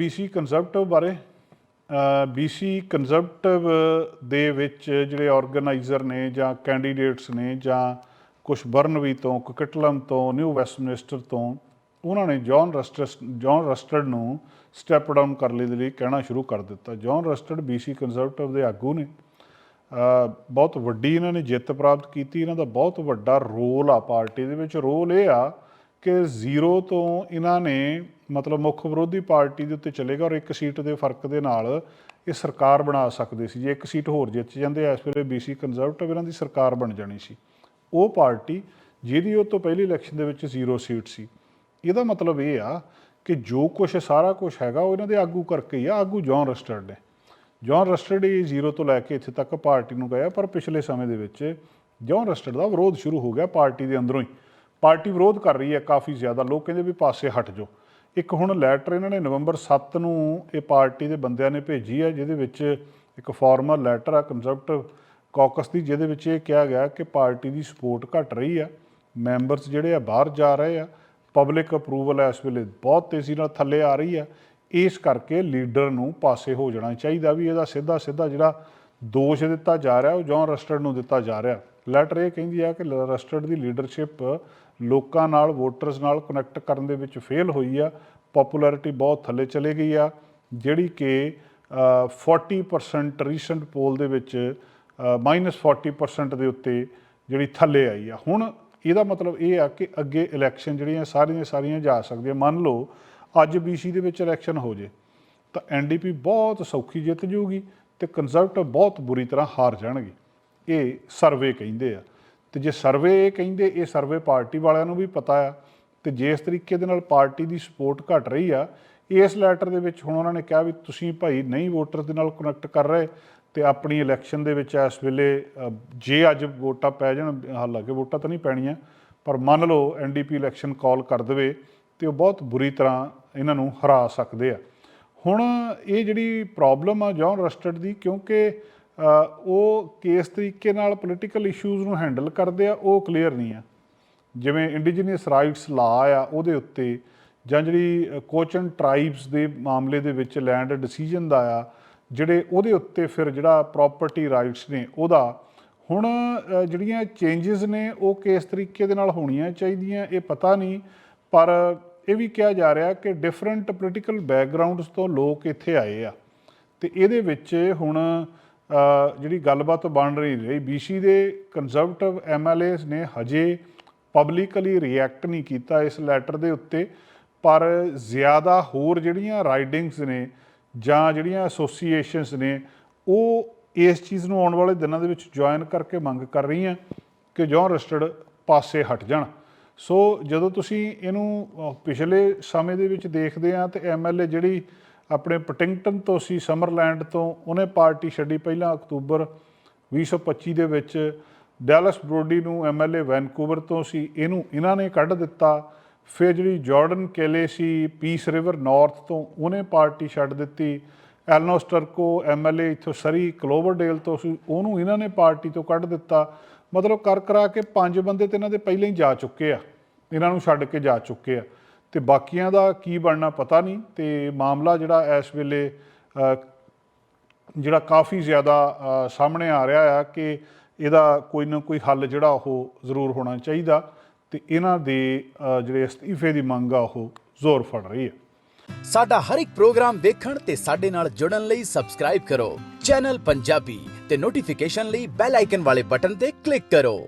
BC conservative ਬਾਰੇ BC conservative ਦੇ ਵਿੱਚ ਜਿਹੜੇ ਆਰਗੇਨਾਈਜ਼ਰ ਨੇ ਜਾਂ ਕੈਂਡੀਡੇਟਸ ਨੇ ਜਾਂ ਕੁਝ ਬਰਨਵੀ ਤੋਂ ਕੁਕਿਟਲਮ ਤੋਂ ਨਿਊ ਵੈਸਟਮਿਨਿਸਟਰ ਤੋਂ, ਉਹਨਾਂ ਨੇ ਜੌਨ ਰਸਟਸ ਜੌਨ ਰਸਟਡ ਨੂੰ ਸਟੈਪ ਡਾਊਨ ਕਰਨ ਲਈ ਦੇ ਲਈ ਕਹਿਣਾ ਸ਼ੁਰੂ ਕਰ ਦਿੱਤਾ। ਜੌਨ ਰਸਟਰਡ BC ਕੰਜ਼ਰਵੇਟਿਵ ਦੇ ਆਗੂ ਨੇ। ਬਹੁਤ ਵੱਡੀ ਇਹਨਾਂ ਨੇ ਜਿੱਤ ਪ੍ਰਾਪਤ ਕੀਤੀ। ਇਹਨਾਂ ਦਾ ਬਹੁਤ ਵੱਡਾ ਰੋਲ ਆ ਪਾਰਟੀ ਦੇ ਵਿੱਚ। ਰੋਲ ਇਹ ਆ ਕਿ ਜ਼ੀਰੋ ਤੋਂ ਇਹਨਾਂ ਨੇ ਮਤਲਬ ਮੁੱਖ ਵਿਰੋਧੀ ਪਾਰਟੀ ਦੇ ਉੱਤੇ ਚਲੇਗਾ ਔਰ ਇੱਕ ਸੀਟ ਦੇ ਫ਼ਰਕ ਦੇ ਨਾਲ ਇਹ ਸਰਕਾਰ ਬਣਾ ਸਕਦੇ ਸੀ। ਜੇ ਇੱਕ ਸੀਟ ਹੋਰ ਜਿੱਤ ਜਾਂਦੇ ਇਸ ਵੇਲੇ BC ਕੰਜ਼ਰਵੇਟਿਵ ਇਹਨਾਂ ਦੀ ਸਰਕਾਰ ਬਣ ਜਾਣੀ ਸੀ। ਉਹ ਪਾਰਟੀ ਜਿਹਦੀ ਉਹ ਤੋਂ ਪਹਿਲੀ ਇਲੈਕਸ਼ਨ ਦੇ ਵਿੱਚ ਜ਼ੀਰੋ ਸੀਟ ਸੀ। ਇਹਦਾ ਮਤਲਬ ਇਹ ਆ ਕਿ ਜੋ ਕੁਝ ਸਾਰਾ ਕੁਝ ਹੈਗਾ ਉਹ ਇਹਨਾਂ ਦੇ ਆਗੂ ਕਰਕੇ ਹੀ ਆ। ਆਗੂ ਜੌਨ ਰਸਟਰਡ ਨੇ। ਜੌਨ ਰਸਟਰਡ ਹੀ ਜ਼ੀਰੋ ਤੋਂ ਲੈ ਕੇ ਇੱਥੇ ਤੱਕ ਪਾਰਟੀ ਨੂੰ ਗਿਆ ਪਰ ਪਿਛਲੇ ਸਮੇਂ ਦੇ ਵਿੱਚ ਜੌਨ ਰਸਟਰਡ ਦਾ ਵਿਰੋਧ ਸ਼ੁਰੂ ਹੋ ਗਿਆ ਪਾਰਟੀ ਦੇ ਅੰਦਰੋਂ ਹੀ। ਪਾਰਟੀ ਵਿਰੋਧ ਕਰ ਰਹੀ ਹੈ ਕਾਫੀ ਜ਼ਿਆਦਾ, ਲੋਕ ਕਹਿੰਦੇ ਵੀ ਪਾਸੇ ਹਟ ਜਾਓ। ਇੱਕ ਹੁਣ ਲੈਟਰ ਇਹਨਾਂ ਨੇ ਨਵੰਬਰ 7 ਨੂੰ ਇਹ ਪਾਰਟੀ ਦੇ ਬੰਦਿਆਂ ਨੇ ਭੇਜੀ ਹੈ, ਜਿਹਦੇ ਵਿੱਚ ਇੱਕ ਫਾਰਮਲ ਲੈਟਰ ਆ ਕੰਜ਼ਰਵੇਟਿਵ ਕਾਕਸ ਦੀ, ਜਿਹਦੇ ਵਿੱਚ ਇਹ ਕਿਹਾ ਗਿਆ ਕਿ ਪਾਰਟੀ ਦੀ ਸਪੋਰਟ ਘਟ ਰਹੀ ਆ ਮੈਂਬਰਸ ਜਿਹੜੇ ਆ ਬਾਹਰ ਜਾ ਰਹੇ ਆ, ਪਬਲਿਕ ਅਪਰੂਵਲ ਇਸ ਵੇਲੇ ਬਹੁਤ ਤੇਜ਼ੀ ਨਾਲ ਥੱਲੇ ਆ ਰਹੀ ਆ ਇਸ ਕਰਕੇ ਲੀਡਰ ਨੂੰ ਪਾਸੇ ਹੋ ਜਾਣਾ ਚਾਹੀਦਾ ਵੀ ਇਹਦਾ ਸਿੱਧਾ ਸਿੱਧਾ ਜਿਹੜਾ ਦੋਸ਼ ਦਿੱਤਾ ਜਾ ਰਿਹਾ, ਉਹ ਜੌਨ ਰਸਟਰਡ ਨੂੰ ਦਿੱਤਾ ਜਾ ਰਿਹਾ। ਲੈਟਰ ਇਹ ਕਹਿੰਦੀ ਆ ਕਿ ਰਸਟਰਡ ਦੀ ਲੀਡਰਸ਼ਿਪ ਲੋਕਾਂ ਨਾਲ ਵੋਟਰਸ ਨਾਲ ਕਨੈਕਟ ਕਰਨ ਦੇ ਵਿੱਚ ਫੇਲ ਹੋਈ ਆ। ਪਪੂਲੈਰਿਟੀ ਬਹੁਤ ਥੱਲੇ ਚਲੇ ਗਈ ਆ ਜਿਹੜੀ ਕਿ ਅ, 40% ਰੀਸੈਂਟ ਪੋਲ ਦੇ ਵਿੱਚ -40% ਦੇ ਉੱਤੇ ਜਿਹੜੀ ਥੱਲੇ ਆਈ ਆ। ਹੁਣ ਇਹਦਾ ਮਤਲਬ ਇਹ ਆ ਕਿ ਅੱਗੇ ਇਲੈਕਸ਼ਨ ਜਿਹੜੀਆਂ ਸਾਰੀਆਂ ਸਾਰੀਆਂ ਜਾ ਸਕਦੀਆਂ। ਮੰਨ ਲਓ ਅੱਜ BC ਦੇ ਵਿੱਚ ਇਲੈਕਸ਼ਨ ਹੋ ਜੇ ਤਾਂ ਐਨਡੀਪੀ ਬਹੁਤ ਸੌਖੀ ਜਿੱਤ ਜੂਗੀ ਤੇ ਕੰਜ਼ਰਵੇਟਿਵ ਬਹੁਤ ਬੁਰੀ ਤਰ੍ਹਾਂ ਹਾਰ ਜਾਣਗੇ। ਇਹ ਸਰਵੇ ਕਹਿੰਦੇ ਆ। ਤੇ ਜੇ ਸਰਵੇ ਇਹ ਕਹਿੰਦੇ, ਇਹ ਸਰਵੇ ਪਾਰਟੀ ਵਾਲਿਆਂ ਨੂੰ ਵੀ ਪਤਾ ਆ। ਤੇ ਜੇ ਇਸ ਤਰੀਕੇ ਦੇ ਨਾਲ ਪਾਰਟੀ ਦੀ ਸਪੋਰਟ ਘਟ ਰਹੀ ਆ, ਇਸ ਲੈਟਰ ਦੇ ਵਿੱਚ ਹੁਣ ਉਹਨਾਂ ਨੇ ਕਿਹਾ ਵੀ ਤੁਸੀਂ ਭਾਈ ਨਹੀਂ ਵੋਟਰ ਦੇ ਨਾਲ ਕਨੈਕਟ ਕਰ ਰਹੇ ਤੇ ਆਪਣੀ ਇਲੈਕਸ਼ਨ ਦੇ ਵਿੱਚ ਇਸ ਵੇਲੇ ਜੇ ਅੱਜ ਵੋਟਾਂ ਪੈ ਜਾਣ, ਹਾਲਾਂਕਿ ਵੋਟਾਂ ਤਾਂ ਨਹੀਂ ਪੈਣੀਆਂ, ਪਰ ਮੰਨ ਲਓ ਐਨਡੀਪੀ ਇਲੈਕਸ਼ਨ ਕਾਲ ਕਰ ਦੇਵੇ ਤੇ ਉਹ ਬਹੁਤ ਬੁਰੀ ਤਰ੍ਹਾਂ ਇਹਨਾਂ ਨੂੰ ਹਰਾ ਸਕਦੇ ਆ। ਹੁਣ ਇਹ ਜਿਹੜੀ ਪ੍ਰੋਬਲਮ ਆ ਜੌਨ ਰਸਟਡ ਦੀ, ਕਿਉਂਕਿ ਉਹ ਕਿਸ ਤਰੀਕੇ ਨਾਲ ਪੋਲੀਟੀਕਲ ਇਸ਼ੂਜ਼ ਨੂੰ ਹੈਂਡਲ ਕਰਦੇ ਆ, ਉਹ ਕਲੀਅਰ ਨਹੀਂ ਆ। ਜਿਵੇਂ ਇੰਡੀਜੀਨੀਅਸ ਰਾਈਟਸ ਲਾ ਆ, ਉਹਦੇ ਉੱਤੇ ਜਾਂ ਜਿਹੜੀ ਕੋਚਨ ਟ੍ਰਾਈਬਸ ਦੇ ਮਾਮਲੇ ਦੇ ਵਿੱਚ ਲੈਂਡ ਡਿਸੀਜਨ ਦਾ ਆ, ਜਿਹੜੇ ਉਹਦੇ ਉੱਤੇ ਫਿਰ ਜਿਹੜਾ ਪ੍ਰਾਪਰਟੀ ਰਾਈਟਸ ਨੇ, ਉਹਦਾ ਹੁਣ ਜਿਹੜੀਆਂ ਚੇਂਜਸ ਨੇ, ਉਹ ਕਿਸ ਤਰੀਕੇ ਦੇ ਨਾਲ ਹੋਣੀਆਂ ਚਾਹੀਦੀਆਂ, ਇਹ ਪਤਾ ਨਹੀਂ। ਪਰ ਇਹ ਵੀ ਕਿਹਾ ਜਾ ਰਿਹਾ ਕਿ ਡਿਫਰੈਂਟ ਪੋਲੀਟੀਕਲ ਬੈਕਗ੍ਰਾਉਂਡਸ ਤੋਂ ਲੋਕ ਇੱਥੇ ਆਏ ਆ। ਤੇ ਇਹਦੇ ਵਿੱਚ ਹੁਣ ਜਿਹੜੀ ਗੱਲਬਾਤ ਬਣ ਰਹੀ ਰਹੀ BC ਦੇ ਕੰਜ਼ਰਵੇਟਿਵ ਐਮਐਲਏਸ ਨੇ ਹਜੇ ਪਬਲਿਕਲੀ ਰਿਐਕਟ ਨਹੀਂ ਕੀਤਾ ਇਸ ਲੈਟਰ ਦੇ ਉੱਤੇ, ਪਰ ਜ਼ਿਆਦਾ ਹੋਰ ਜਿਹੜੀਆਂ ਰਾਈਡਿੰਗਸ ਨੇ ਜਾਂ ਜਿਹੜੀਆਂ ਐਸੋਸੀਏਸ਼ਨਸ ਨੇ, ਉਹ ਇਸ ਚੀਜ਼ ਨੂੰ ਆਉਣ ਵਾਲੇ ਦਿਨਾਂ ਦੇ ਵਿੱਚ ਜੁਆਇਨ ਕਰਕੇ ਮੰਗ ਕਰ ਰਹੀਆਂ ਕਿ ਜੌਨ ਰਸਟਡ ਪਾਸੇ ਹਟ ਜਾਣ। ਸੋ ਜਦੋਂ ਤੁਸੀਂ ਇਹਨੂੰ ਪਿਛਲੇ ਸਮੇਂ ਦੇ ਵਿੱਚ ਦੇਖਦੇ ਆ ਤੇ ਐਮਐਲਏ ਜਿਹੜੀ ਆਪਣੇ ਪਟਿੰਗਟਨ ਤੋਂ ਸੀ ਸਮਰਲੈਂਡ ਤੋਂ, ਉਹਨੇ ਪਾਰਟੀ ਛੱਡੀ ਪਹਿਲਾਂ ਅਕਤੂਬਰ 2025 ਦੇ ਵਿੱਚ। ਡੈਲਸ ਬਰੋਡੀ ਨੂੰ ਐਮਐਲਏ ਵੈਨਕੂਵਰ ਤੋਂ ਸੀ, ਇਹਨੂੰ ਇਹਨਾਂ ਨੇ ਕੱਢ ਦਿੱਤਾ। ਫਿਰ ਜਿਹੜੀ ਜਾਰਡਨ ਕੇਲੇ ਸੀ ਪੀਸ ਰਿਵਰ ਨਾਰਥ ਤੋਂ, ਉਹਨੇ ਪਾਰਟੀ ਛੱਡ ਦਿੱਤੀ। ਐਲਨੋਸਟਰਕੋ ਐਮਐਲਏ ਇੱਥੋਂ ਸਰੀ ਕਲੋਵਰਡੇਲ ਤੋਂ ਸੀ, ਉਹਨੂੰ ਇਹਨਾਂ ਨੇ ਪਾਰਟੀ ਤੋਂ ਕੱਢ ਦਿੱਤਾ। ਮਤਲਬ ਕਰ ਕਰਾ ਕੇ ਪੰਜ ਬੰਦੇ ਤੇ ਇਹਨਾਂ ਦੇ ਪਹਿਲਾਂ ਹੀ ਜਾ ਚੁੱਕੇ ਆ। ਇਹਨਾਂ ਨੂੰ ਛੱਡ ਕੇ ਜਾ ਚੁੱਕੇ ਆ। ਤੇ ਬਾਕੀਆਂ ਦਾ ਕੀ ਬਣਨਾ ਪਤਾ ਨਹੀਂ ਤੇ ਮਾਮਲਾ ਜਿਹੜਾ ਇਸ ਵੇਲੇ ਜਿਹੜਾ ਕਾਫੀ ਜ਼ਿਆਦਾ ਸਾਹਮਣੇ ਆ ਰਿਹਾ ਆ ਕਿ ਇਹਦਾ ਕੋਈ ਨਾ ਕੋਈ ਹੱਲ ਜਿਹੜਾ ਉਹ ਜ਼ਰੂਰ ਹੋਣਾ ਚਾਹੀਦਾ ਤੇ ਇਹਨਾਂ ਦੇ ਜਿਹੜੇ ਅਸਤੀਫੇ ਦੀ ਮੰਗ ਆ ਉਹ ਜ਼ੋਰ ਫੜ ਰਹੀ ਹੈ। ਸਾਡਾ ਹਰ ਇੱਕ ਪ੍ਰੋਗਰਾਮ ਦੇਖਣ ਤੇ ਸਾਡੇ ਨਾਲ ਜੁੜਨ ਲਈ ਸਬਸਕ੍ਰਾਈਬ ਕਰੋ। ਚੈਨਲ ਪੰਜਾਬੀ ਤੇ ਨੋਟੀਫਿਕੇਸ਼ਨ ਲਈ ਬੈਲ ਆਈਕਨ ਵਾਲੇ ਬਟਨ ਤੇ ਕਲਿੱਕ ਕਰੋ।